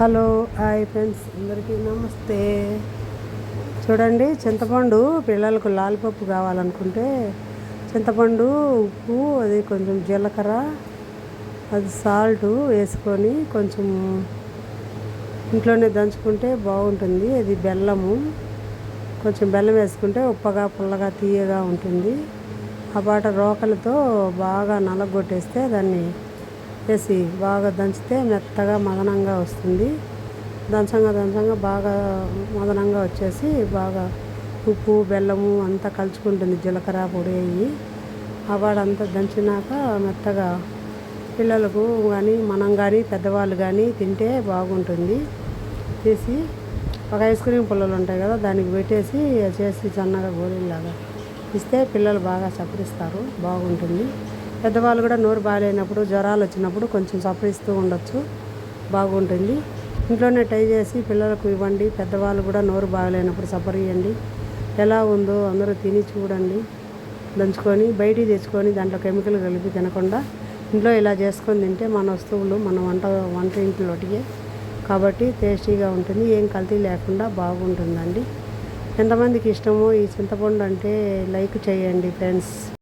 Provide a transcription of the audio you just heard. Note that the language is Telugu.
Hello hi friends. అందరికీ నమస్తే. చూడండి చింతపండు పిల్లలకు లాలిపప్పు కావాలనుకుంటే చింతపండు ఉప్పు అది కొంచెం జీలకర్ర అది సాల్ట్ వేసుకొని కొంచెం ఇంట్లోనే దంచుకుంటే బాగుంటుంది. అది బెల్లము కొంచెం బెల్లం వేసుకుంటే ఉప్పగా పుల్లగా తీయగా ఉంటుంది. ఆ పాట రోకలతో బాగా నలగొట్టేస్తే దాన్ని వేసి బాగా దంచితే మెత్తగా మదనంగా వస్తుంది. దంచంగా దంచంగా బాగా మదనంగా వచ్చేసి బాగా ఉప్పు బెల్లము అంతా కలుచుకుంటుంది. జీలకర్ర పొడి అయ్యి ఆ దంచినాక మెత్తగా పిల్లలకు కానీ మనం కానీ పెద్దవాళ్ళు కానీ తింటే బాగుంటుంది. తీసి ఒక ఐస్ క్రీమ్ పుల్లలు ఉంటాయి కదా దానికి పెట్టేసి చేసి సన్నగా గోళీలాగా ఇస్తే పిల్లలు బాగా చప్పరిస్తారు బాగుంటుంది. పెద్దవాళ్ళు కూడా నోరు బాగాలేనప్పుడు జ్వరాలు వచ్చినప్పుడు కొంచెం సఫరిస్తూ ఉండొచ్చు. బాగుంటుంది. ఇంట్లోనే ట్రై చేసి పిల్లలకు ఇవ్వండి. పెద్దవాళ్ళు కూడా నోరు బాగాలేనప్పుడు సఫర్ ఇవ్వండి ఎలా ఉందో అందరూ తిని చూడండి. దంచుకొని బయటికి తెచ్చుకొని దాంట్లో కెమికల్ కలిపి తినకుండా ఇంట్లో ఇలా చేసుకొని తింటే మన వస్తువులు మన వంట వంట ఇంట్లోటికే కాబట్టి టేస్టీగా ఉంటుంది. ఏం కల్తీ లేకుండా బాగుంటుందండి. ఎంతమందికి ఇష్టమో ఈ చింతపండు అంటే లైక్ చేయండి ఫ్రెండ్స్.